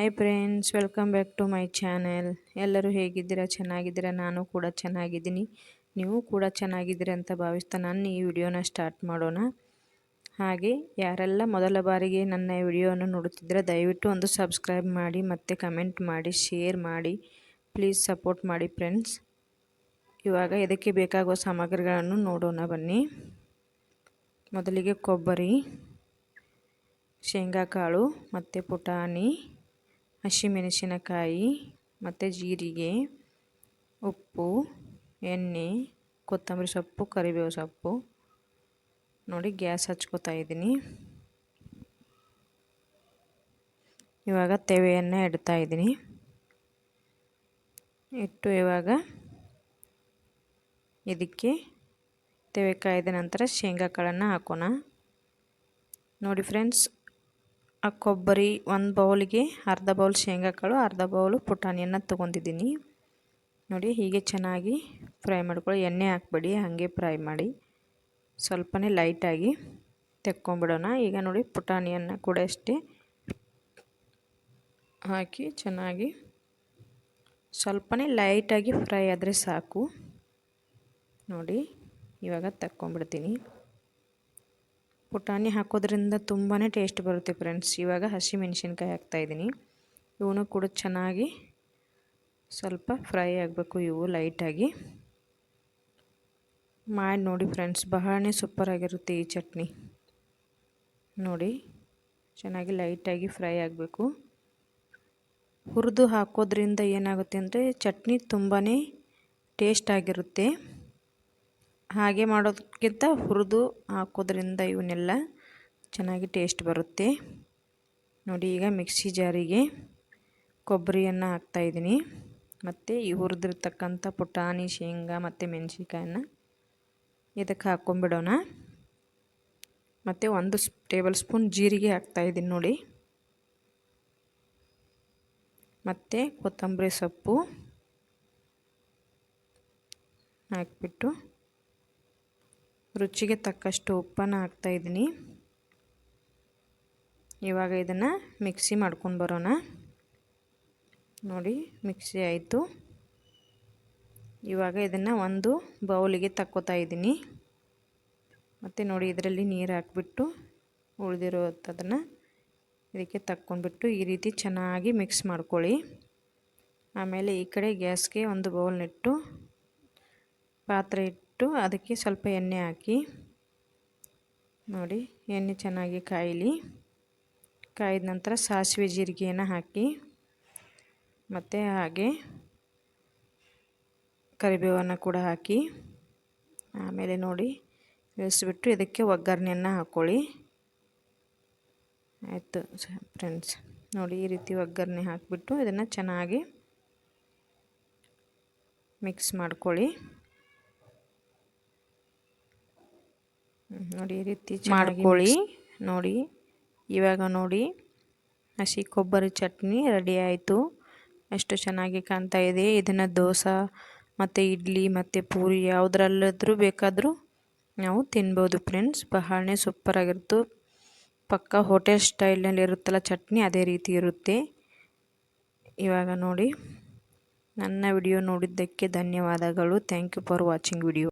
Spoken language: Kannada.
Hi friends welcome back to my channel ಎಲ್ಲರೂ ಹೇಗಿದ್ದೀರಾ? ಚೆನ್ನಾಗಿದ್ದೀರಾ? ನಾನು ಕೂಡ ಚೆನ್ನಾಗಿದ್ದೀನಿ. ನೀವು ಕೂಡ ಚೆನ್ನಾಗಿದ್ದೀರಾ ಅಂತ ಭಾವಿಸ್ತಾ ನಾನು ಈ ವಿಡಿಯೋನ ಸ್ಟಾರ್ಟ್ ಮಾಡೋಣ. ಹಾಗೆ ಯಾರೆಲ್ಲ ಮೊದಲ ಬಾರಿಗೆ ನನ್ನ ವಿಡಿಯೋನ ನೋಡುತ್ತಿದ್ದರೆ, ದಯವಿಟ್ಟು ಒಂದು ಸಬ್ಸ್ಕ್ರೈಬ್ ಮಾಡಿ, ಮತ್ತು ಕಮೆಂಟ್ ಮಾಡಿ ಶೇರ್ ಮಾಡಿ ಪ್ಲೀಸ್ ಸಪೋರ್ಟ್ ಮಾಡಿ ಫ್ರೆಂಡ್ಸ್ ಇವಾಗ ಇದಕ್ಕೆ ಬೇಕಾಗುವ ಸಾಮಗ್ರಿಗಳನ್ನು ನೋಡೋಣ ಬನ್ನಿ. ಮೊದಲಿಗೆ ಕೊಬ್ಬರಿ, ಶೇಂಗಾಕಾಳು, ಮತ್ತು ಪುಟಾಣಿ ಹಸಿಮೆಣಸಿನಕಾಯಿ, ಮತ್ತು ಜೀರಿಗೆ, ಉಪ್ಪು, ಎಣ್ಣೆ, ಕೊತ್ತಂಬರಿ ಸೊಪ್ಪು, ಕರಿಬೇವು ಸೊಪ್ಪು. ನೋಡಿ, ಗ್ಯಾಸ್ ಹಚ್ಕೋತಾ ಇದ್ದೀನಿ. ಇವಾಗ ತೆವೆಯನ್ನು ಇಡ್ತಾ ಇದ್ದೀನಿ. ಇಟ್ಟು ಇವಾಗ ಇದಕ್ಕೆ ತೆವೆ ಕಾಯ್ದ ನಂತರ ಶೇಂಗಾ ಕಾಳನ್ನು ಹಾಕೋಣ. ನೋಡಿ, ಫ್ರೆಂಡ್ಸ್ ಆ ಕೊಬ್ಬರಿ ಒಂದು ಬೌಲಿಗೆ ಅರ್ಧ ಬೌಲ್ ಶೇಂಗಾ ಕಾಳು ಅರ್ಧ ಬೌಲು ಪುಟಾಣಿಯನ್ನು ತೊಗೊಂಡಿದ್ದೀನಿ. ನೋಡಿ, ಹೀಗೆ ಚೆನ್ನಾಗಿ ಫ್ರೈ ಮಾಡ್ಕೊಳ್ಳಿ. ಎಣ್ಣೆ ಹಾಕ್ಬೇಡಿ, ಹಾಗೆ ಫ್ರೈ ಮಾಡಿ. ಸ್ವಲ್ಪನೇ ಲೈಟಾಗಿ ತೆಕ್ಕೊಂಬಿಡೋಣ. ಈಗ ನೋಡಿ, ಪುಟಾಣಿಯನ್ನು ಕೂಡ ಅಷ್ಟೇ ಹಾಕಿ ಚೆನ್ನಾಗಿ ಸ್ವಲ್ಪನೇ ಲೈಟಾಗಿ ಫ್ರೈ ಆದರೆ ಸಾಕು. ನೋಡಿ, ಇವಾಗ ತಕ್ಕೊಂಬಿಡ್ತೀನಿ. ಪುಟಾಣಿ ಹಾಕೋದ್ರಿಂದ ತುಂಬಾ ಟೇಸ್ಟ್ ಬರುತ್ತೆ ಫ್ರೆಂಡ್ಸ್ ಇವಾಗ ಹಸಿ ಮೆಣಸಿನ್ಕಾಯಿ ಹಾಕ್ತಾಯಿದ್ದೀನಿ ಇವನು ಕೂಡ ಚೆನ್ನಾಗಿ ಸ್ವಲ್ಪ ಫ್ರೈ ಆಗಬೇಕು, ಇವು ಲೈಟಾಗಿ ಮಾಡಿ ನೋಡಿ ಫ್ರೆಂಡ್ಸ್ ಬಹಳನೇ ಸೂಪರಾಗಿರುತ್ತೆ ಈ ಚಟ್ನಿ. ನೋಡಿ, ಚೆನ್ನಾಗಿ ಲೈಟಾಗಿ ಫ್ರೈ ಆಗಬೇಕು. ಹುರಿದು ಹಾಕೋದ್ರಿಂದ ಏನಾಗುತ್ತೆ ಅಂದರೆ ಚಟ್ನಿ ತುಂಬಾ ಟೇಸ್ಟ್ ಆಗಿರುತ್ತೆ. ಹಾಗೆ ಮಾಡೋದಕ್ಕಿಂತ ಹುರಿದು ಹಾಕೋದ್ರಿಂದ ಇವನ್ನೆಲ್ಲ ಚೆನ್ನಾಗಿ ಟೇಸ್ಟ್ ಬರುತ್ತೆ. ನೋಡಿ ಈಗ ಮಿಕ್ಸಿ ಜಾರಿಗೆ ಕೊಬ್ಬರಿಯನ್ನು ಹಾಕ್ತಾಯಿದ್ದೀನಿ ಮತ್ತು ಈ ಹುರಿದಿರ್ತಕ್ಕಂಥ ಪುಟಾಣಿ, ಶೇಂಗಾ ಮತ್ತು ಮೆಣಸಿಕಾಯನ್ನು ಇದಕ್ಕೆ ಹಾಕ್ಕೊಂಬಿಡೋಣ ಮತ್ತು ಒಂದು ಟೇಬಲ್ ಸ್ಪೂನ್ ಜೀರಿಗೆ ಹಾಕ್ತಾಯಿದ್ದೀನಿ ನೋಡಿ. ಮತ್ತು ಕೊತ್ತಂಬರಿ ಸೊಪ್ಪು ಹಾಕಿಬಿಟ್ಟು ರುಚಿಗೆ ತಕ್ಕಷ್ಟು ಉಪ್ಪನ್ನು ಹಾಕ್ತಾಯಿದ್ದೀನಿ ಇವಾಗ ಇದನ್ನು ಮಿಕ್ಸಿ ಮಾಡ್ಕೊಂಡು ಬರೋಣ. ನೋಡಿ, ಮಿಕ್ಸಿ ಆಯಿತು. ಇವಾಗ ಇದನ್ನು ಒಂದು ಬೌಲಿಗೆ ತಕ್ಕೋತಾ ಇದ್ದೀನಿ. ಮತ್ತು ನೋಡಿ, ಇದರಲ್ಲಿ ನೀರು ಹಾಕ್ಬಿಟ್ಟು ಉಳಿದಿರೋದನ್ನು ಇದಕ್ಕೆ ತಕ್ಕೊಂಡ್ಬಿಟ್ಟು ಈ ರೀತಿ ಚೆನ್ನಾಗಿ ಮಿಕ್ಸ್ ಮಾಡ್ಕೊಳ್ಳಿ. ಆಮೇಲೆ ಈ ಕಡೆ ಗ್ಯಾಸ್ಗೆ ಒಂದು ಬೌಲ್ನಿಟ್ಟು ಪಾತ್ರೆ ಇಟ್ಟು ಇಟ್ಟು ಅದಕ್ಕೆ ಸ್ವಲ್ಪ ಎಣ್ಣೆ ಹಾಕಿ ನೋಡಿ ಎಣ್ಣೆ ಚೆನ್ನಾಗಿ ಕಾಯಲಿ. ಕಾಯಿದ ನಂತರ ಸಾಸಿವೆ ಜೀರಿಗೆಯನ್ನು ಹಾಕಿ ಮತ್ತು ಹಾಗೆ ಕರಿಬೇವನ್ನು ಕೂಡ ಹಾಕಿ ಆಮೇಲೆ ನೋಡಿ ಇಳಿಸ್ಬಿಟ್ಟು ಇದಕ್ಕೆ ಒಗ್ಗರಣೆಯನ್ನು ಹಾಕ್ಕೊಳ್ಳಿ ಆಯಿತು ಫ್ರೆಂಡ್ಸ್, ನೋಡಿ ಈ ರೀತಿ ಒಗ್ಗರಣೆ ಹಾಕಿಬಿಟ್ಟು ಇದನ್ನು ಚೆನ್ನಾಗಿ ಮಿಕ್ಸ್ ಮಾಡ್ಕೊಳ್ಳಿ. ನೋಡಿ ಈ ರೀತಿ ಮಾಡ್ಕೊಳ್ಳಿ. ನೋಡಿ. ಇವಾಗ ನೋಡಿ ಹಸಿ ಕೊಬ್ಬರಿ ಚಟ್ನಿ ರೆಡಿ ಆಯಿತು. ಎಷ್ಟು ಚೆನ್ನಾಗಿ ಕಾಣ್ತಾ ಇದೆ. ಇದನ್ನು ದೋಸೆ ಮತ್ತು ಇಡ್ಲಿ ಮತ್ತು ಪೂರಿ ಯಾವುದ್ರಲ್ಲಾದರೂ ಬೇಕಾದರೂ ನಾವು ತಿನ್ಬೋದು ಫ್ರೆಂಡ್ಸ್. ಬಹಳನೇ ಸೂಪರಾಗಿರುತ್ತೆ ಪಕ್ಕ ಹೋಟೆಲ್ ಸ್ಟೈಲ್ನಲ್ಲಿ ಇರುತ್ತಲ್ಲ ಚಟ್ನಿ ಅದೇ ರೀತಿ ಇರುತ್ತೆ. ಇವಾಗ ನೋಡಿ ನನ್ನ ವಿಡಿಯೋ ನೋಡಿದ್ದಕ್ಕೆ ಧನ್ಯವಾದಗಳು. Thank you for watching video